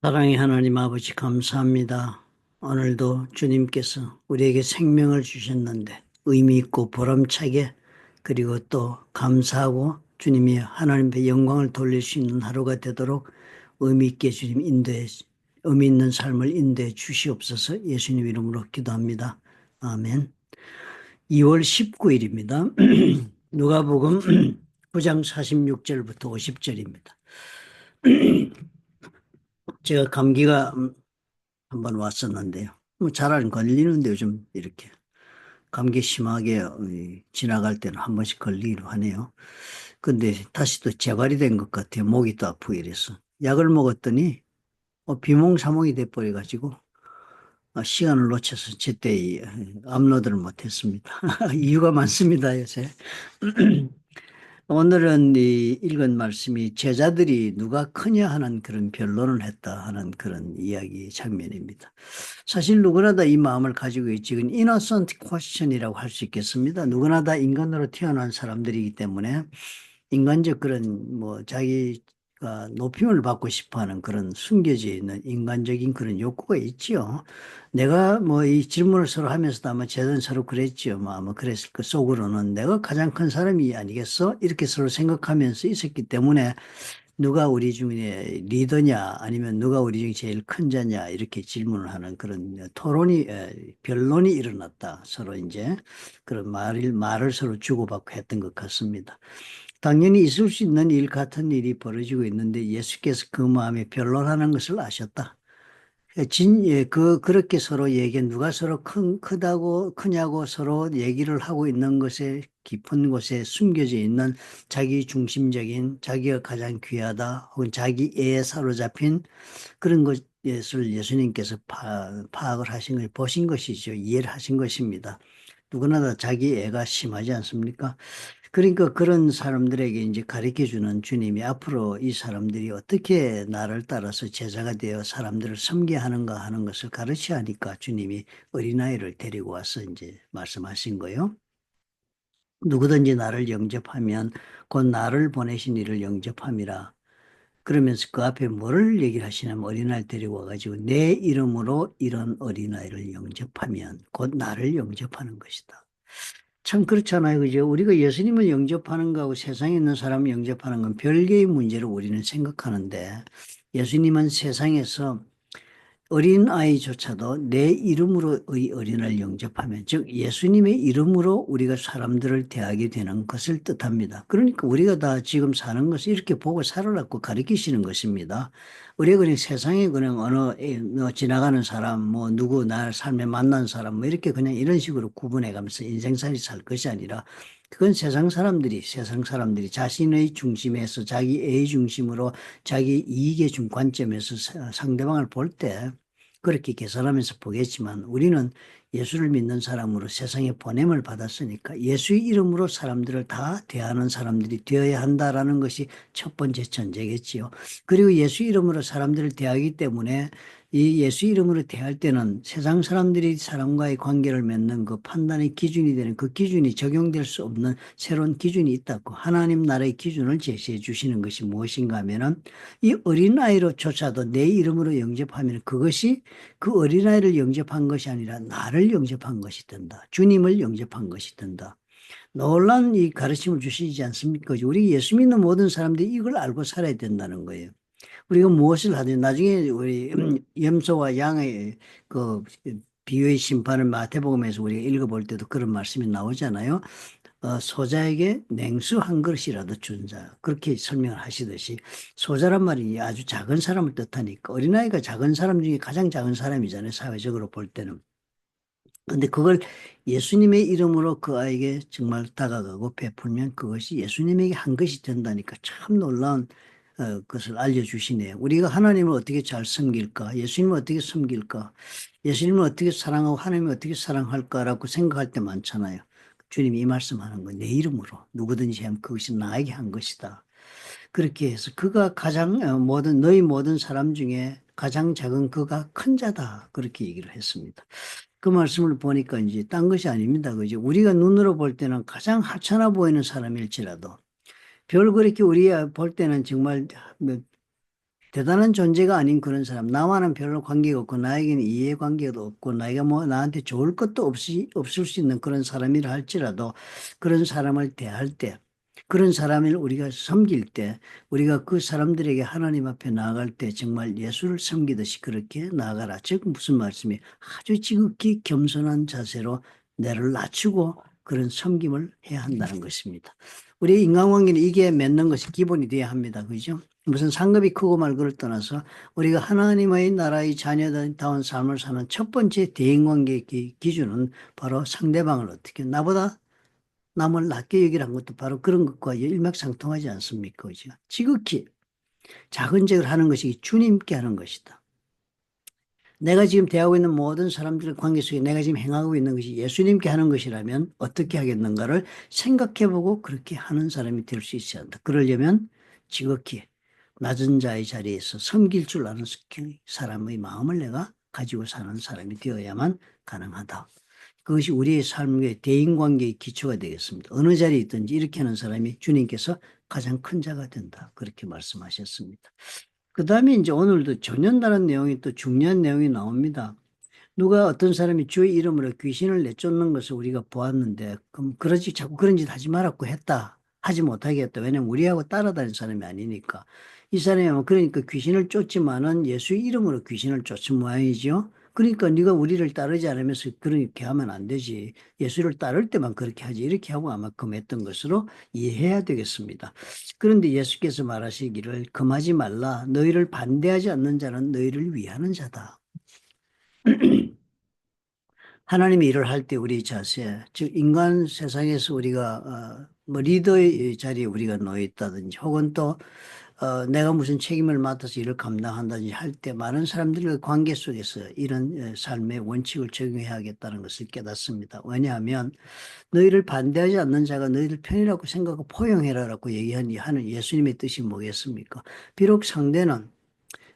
사랑의 하나님 아버지 감사합니다. 오늘도 주님께서 우리에게 생명을 주셨는데 의미 있고 보람차게 그리고 또 감사하고 주님이 하나님의 영광을 돌릴 수 있는 하루가 되도록 의미 있게 주님 인도해 의미 있는 삶을 인도해 주시옵소서 예수님 이름으로 기도합니다. 아멘. 2월 19일입니다. 누가복음 9장 46절부터 50절입니다. 제가 감기가 음, 한번 왔었는데요. 뭐 잘 안 걸리는데 요즘 이렇게 감기 심하게 어, 이, 지나갈 때는 한 번씩 걸리기도 하네요. 근데 다시 또 재발이 된 것 같아요. 목이 또 아프고 이래서. 약을 먹었더니 어, 비몽사몽이 돼버려가지고 어, 시간을 놓쳐서 제때 이, 어, 업로드를 못했습니다. 이유가 많습니다, 요새. 오늘은 이 읽은 말씀이 제자들이 누가 크냐 하는 그런 변론을 했다 하는 그런 이야기 장면입니다. 사실 누구나 다 이 마음을 가지고 있지. 이건 innocent question이라고 할 수 있겠습니다. 누구나 다 인간으로 태어난 사람들이기 때문에 인간적 그런 뭐 자기가 높임을 받고 싶어 하는 그런 숨겨져 있는 인간적인 그런 욕구가 있지요. 내가 뭐 이 질문을 서로 하면서도 아마 제자는 서로 그랬지요. 뭐 아마 그랬을 그 속으로는 내가 가장 큰 사람이 아니겠어? 이렇게 서로 생각하면서 있었기 때문에 누가 우리 중에 리더냐 아니면 누가 우리 중에 제일 큰 자냐 이렇게 질문을 하는 그런 토론이 에, 변론이 일어났다. 서로 이제 그런 말을 말을 서로 주고받고 했던 것 같습니다. 당연히 있을 수 있는 일 같은 일이 벌어지고 있는데 예수께서 그 마음에 변론하는 것을 아셨다. 진, 예, 그, 그렇게 서로 얘기, 누가 서로 큰, 크다고, 크냐고 서로 얘기를 하고 있는 것에 깊은 곳에 숨겨져 있는 자기 중심적인, 자기가 가장 귀하다, 혹은 자기애에 사로잡힌 그런 것을 예수님께서 파, 파악을 하신 걸 보신 것이죠. 이해를 하신 것입니다. 누구나 다 자기 애가 심하지 않습니까? 그러니까 그런 사람들에게 이제 가르쳐 주는 주님이 앞으로 이 사람들이 어떻게 나를 따라서 제자가 되어 사람들을 섬겨 하는가 하는 것을 가르쳐 하니까 주님이 어린아이를 데리고 와서 이제 말씀하신 거예요. 누구든지 나를 영접하면 곧 나를 보내신 이를 영접함이라. 그러면서 그 앞에 뭐를 얘기를 하시냐면 어린아이 데리고 와가지고 내 이름으로 이런 어린아이를 영접하면 곧 나를 영접하는 것이다. 참 그렇잖아요. 그죠? 우리가 예수님을 영접하는 거하고 세상에 있는 사람을 영접하는 건 별개의 문제로 우리는 생각하는데 예수님은 세상에서 어린 아이조차도 내 이름으로의 어린아이를 영접하면 즉 예수님의 이름으로 우리가 사람들을 대하게 되는 것을 뜻합니다. 그러니까 우리가 다 지금 사는 것을 이렇게 보고 살아라고 가르치시는 것입니다. 우리가 그냥 세상에 그냥 어느 뭐 지나가는 사람 뭐 누구 날 삶에 만난 사람 뭐 이렇게 그냥 이런 식으로 구분해 가면서 인생살이 살 것이 아니라 그건 세상 사람들이 세상 사람들이 자신의 중심에서 자기 애 중심으로 자기 이익의 중 관점에서 상대방을 볼 때 그렇게 계산하면서 보겠지만 우리는 예수를 믿는 사람으로 세상에 보냄을 받았으니까 예수의 이름으로 사람들을 다 대하는 사람들이 되어야 한다라는 것이 첫 번째 전제겠지요. 그리고 예수 이름으로 사람들을 대하기 때문에 이 예수 이름으로 대할 때는 세상 사람들이 사람과의 관계를 맺는 그 판단의 기준이 되는 그 기준이 적용될 수 없는 새로운 기준이 있다고 하나님 나라의 기준을 제시해 주시는 것이 무엇인가 하면은 이 어린아이로조차도 내 이름으로 영접하면 그것이 그 어린아이를 영접한 것이 아니라 나를 영접한 것이 된다. 주님을 영접한 것이 된다. 놀란 이 가르침을 주시지 않습니까? 우리 예수 믿는 모든 사람들이 이걸 알고 살아야 된다는 거예요. 우리가 무엇을 하든 나중에 우리 염소와 양의 그 비유의 심판을 마태복음에서 우리가 읽어볼 때도 그런 말씀이 나오잖아요. 어, 소자에게 냉수 한 그릇이라도 준 자. 그렇게 설명을 하시듯이 소자란 말이 아주 작은 사람을 뜻하니까 어린아이가 작은 사람 중에 가장 작은 사람이잖아요. 사회적으로 볼 때는. 근데 그걸 예수님의 이름으로 그 아이에게 정말 다가가고 베풀면 그것이 예수님에게 한 것이 된다니까 참 놀라운 어, 것을 알려주시네요. 우리가 하나님을 어떻게 잘 섬길까? 예수님을 어떻게 섬길까? 예수님을 어떻게 사랑하고 하나님을 어떻게 사랑할까라고 생각할 때 많잖아요. 주님이 이 말씀하는 거내 이름으로 누구든지 하면 그것이 나에게 한 것이다. 그렇게 해서 그가 가장 어, 모든 너희 모든 사람 중에 가장 작은 그가 큰 자다 그렇게 얘기를 했습니다. 그 말씀을 보니까 이제 딴 것이 아닙니다. 그죠? 우리가 눈으로 볼 때는 가장 하찮아 보이는 사람일지라도 별 그렇게 우리가 볼 때는 정말 뭐 대단한 존재가 아닌 그런 사람, 나와는 별로 관계가 없고, 나에게는 이해관계도 없고, 나에게 뭐 나한테 좋을 것도 없이, 없을 수 있는 그런 사람이라 할지라도, 그런 사람을 대할 때, 그런 사람을 우리가 섬길 때, 우리가 그 사람들에게 하나님 앞에 나아갈 때 정말 예수를 섬기듯이 그렇게 나아가라. 즉, 무슨 말씀이 아주 지극히 겸손한 자세로 내를 낮추고 그런 섬김을 해야 한다는 것입니다. 우리 인간관계는 이게 맺는 것이 기본이 되어야 합니다. 그죠? 무슨 상급이 크고 말고를 떠나서 우리가 하나님의 나라의 자녀다운 삶을 사는 첫 번째 대인관계 기준은 바로 상대방을 어떻게 나보다 남을 낮게 여기라는 것도 바로 그런 것과 일맥상통하지 않습니까? 그죠? 지극히 작은 죄를 하는 것이 주님께 하는 것이다. 내가 지금 대하고 있는 모든 사람들의 관계 속에 내가 지금 행하고 있는 것이 예수님께 하는 것이라면 어떻게 하겠는가를 생각해보고 그렇게 하는 사람이 될 수 있어야 한다. 그러려면 지극히 낮은 자의 자리에서 섬길 줄 아는 사람의 마음을 내가 가지고 사는 사람이 되어야만 가능하다. 그것이 우리의 삶의 대인관계의 기초가 되겠습니다. 어느 자리에 있든지 이렇게 하는 사람이 주님께서 가장 큰 자가 된다. 그렇게 말씀하셨습니다. 그 다음에 이제 오늘도 전혀 다른 내용이 또 중요한 내용이 나옵니다. 누가 어떤 사람이 주의 이름으로 귀신을 내쫓는 것을 우리가 보았는데, 그럼 그러지, 자꾸 그런 짓 하지 말았고 했다. 하지 못하게 했다. 왜냐면 우리하고 따라다니는 사람이 아니니까. 이 사람이 뭐 그러니까 귀신을 쫓지만은 예수의 이름으로 귀신을 쫓은 모양이죠. 그러니까 네가 우리를 따르지 않으면서 그렇게 하면 안 되지. 예수를 따를 때만 그렇게 하지. 이렇게 하고 아마 금했던 것으로 이해해야 되겠습니다. 그런데 예수께서 말하시기를 금하지 말라. 너희를 반대하지 않는 자는 너희를 위하는 자다. 하나님이 일을 할 때 우리 자세, 즉 인간 세상에서 우리가 어, 뭐 리더의 자리에 우리가 놓여 있다든지 혹은 또 어, 내가 무슨 책임을 맡아서 일을 감당한다든지 할 때 많은 사람들과 관계 속에서 이런 삶의 원칙을 적용해야겠다는 것을 깨닫습니다. 왜냐하면 너희를 반대하지 않는 자가 너희들 편이라고 생각하고 포용해라라고 얘기하는 예수님의 뜻이 뭐겠습니까? 비록 상대는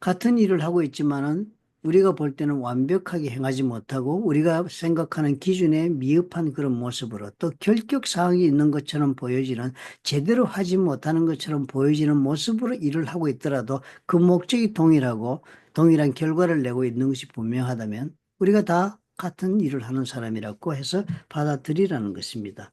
같은 일을 하고 있지만은 우리가 볼 때는 완벽하게 행하지 못하고 우리가 생각하는 기준에 미흡한 그런 모습으로 또 결격 사항이 있는 것처럼 보여지는 제대로 하지 못하는 것처럼 보여지는 모습으로 일을 하고 있더라도 그 목적이 동일하고 동일한 결과를 내고 있는 것이 분명하다면 우리가 다 같은 일을 하는 사람이라고 해서 받아들이라는 것입니다.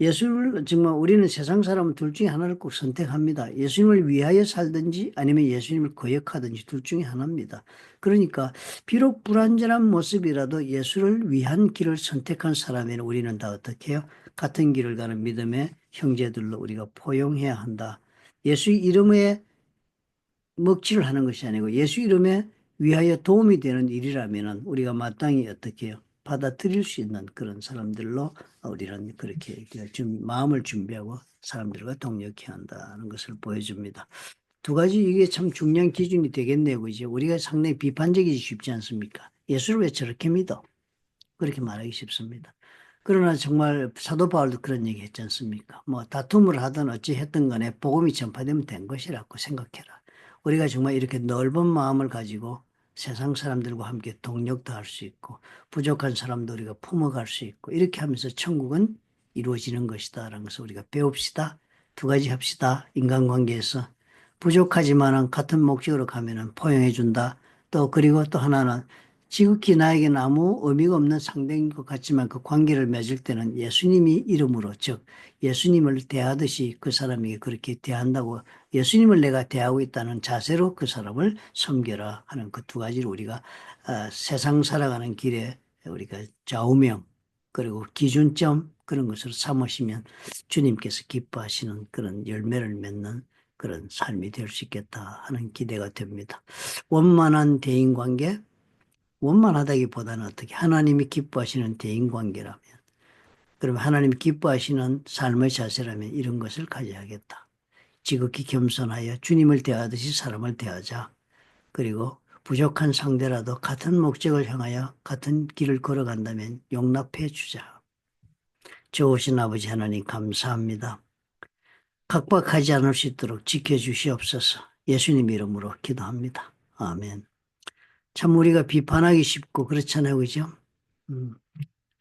예수를 정말 우리는 세상 사람 둘 중에 하나를 꼭 선택합니다. 예수님을 위하여 살든지 아니면 예수님을 거역하든지 둘 중에 하나입니다. 그러니까 비록 불완전한 모습이라도 예수를 위한 길을 선택한 사람에는 우리는 다 어떻게 해요? 같은 길을 가는 믿음의 형제들로 우리가 포용해야 한다. 예수 이름에 먹칠을 하는 것이 아니고 예수 이름에 위하여 도움이 되는 일이라면 우리가 마땅히 어떻게 해요? 받아들일 수 있는 그런 사람들로 우리는 그렇게 좀 마음을 준비하고 사람들과 동력해야 한다는 것을 보여줍니다. 두 가지 이게 참 중요한 기준이 되겠네요. 그죠? 우리가 상당히 비판적이지 쉽지 않습니까? 예수를 왜 저렇게 믿어? 그렇게 말하기 쉽습니다. 그러나 정말 사도 바울도 그런 얘기 했지 않습니까? 뭐 다툼을 하든 어찌 했든 간에 복음이 전파되면 된 것이라고 생각해라. 우리가 정말 이렇게 넓은 마음을 가지고 세상 사람들과 함께 동력도 할 수 있고 부족한 사람도 우리가 품어갈 수 있고 이렇게 하면서 천국은 이루어지는 것이다 라는 것을 우리가 배웁시다. 두 가지 합시다. 인간관계에서 부족하지만 같은 목적으로 가면은 포용해 준다. 또 그리고 또 하나는 지극히 나에게는 아무 의미가 없는 상대인 것 같지만 그 관계를 맺을 때는 예수님이 이름으로 즉 예수님을 대하듯이 그 사람에게 그렇게 대한다고 예수님을 내가 대하고 있다는 자세로 그 사람을 섬겨라 하는 그 두 가지를 우리가 어, 세상 살아가는 길에 우리가 좌우명 그리고 기준점 그런 것을 삼으시면 주님께서 기뻐하시는 그런 열매를 맺는 그런 삶이 될 수 있겠다 하는 기대가 됩니다. 원만한 대인관계 원만하다기보다는 어떻게 하나님이 기뻐하시는 대인관계라면 그러면 하나님이 기뻐하시는 삶의 자세라면 이런 것을 가져야겠다. 지극히 겸손하여 주님을 대하듯이 사람을 대하자. 그리고 부족한 상대라도 같은 목적을 향하여 같은 길을 걸어간다면 용납해 주자. 좋으신 아버지 하나님 감사합니다. 각박하지 않을 수 있도록 지켜주시옵소서. 예수님 이름으로 기도합니다. 아멘. 참 우리가 비판하기 쉽고 그렇잖아요. 그죠? 음,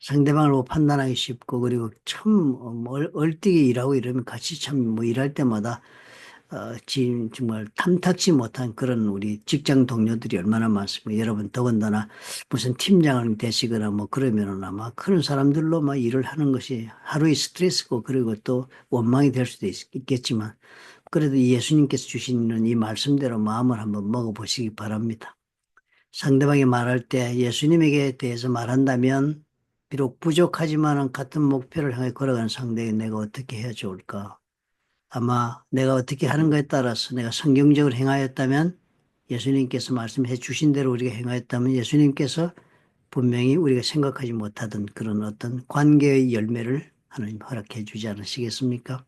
상대방을 판단하기 쉽고 그리고 참 어, 뭐 얼, 얼뛰게 일하고 이러면 같이 참 뭐 일할 때마다 어, 지금 정말 탐탁치 못한 그런 우리 직장 동료들이 얼마나 많습니까? 여러분 더군다나 무슨 팀장을 되시거나 뭐 그러면은 아마 그런 사람들로 막 일을 하는 것이 하루의 스트레스고 그리고 또 원망이 될 수도 있, 있겠지만 그래도 예수님께서 주시는 이 말씀대로 마음을 한번 먹어보시기 바랍니다. 상대방이 말할 때 예수님에게 대해서 말한다면 비록 부족하지만 같은 목표를 향해 걸어가는 상대에게 내가 어떻게 해야 좋을까? 아마 내가 어떻게 하는 것에 따라서 내가 성경적으로 행하였다면 예수님께서 말씀해 주신 대로 우리가 행하였다면 예수님께서 분명히 우리가 생각하지 못하던 그런 어떤 관계의 열매를 하나님 허락해 주지 않으시겠습니까?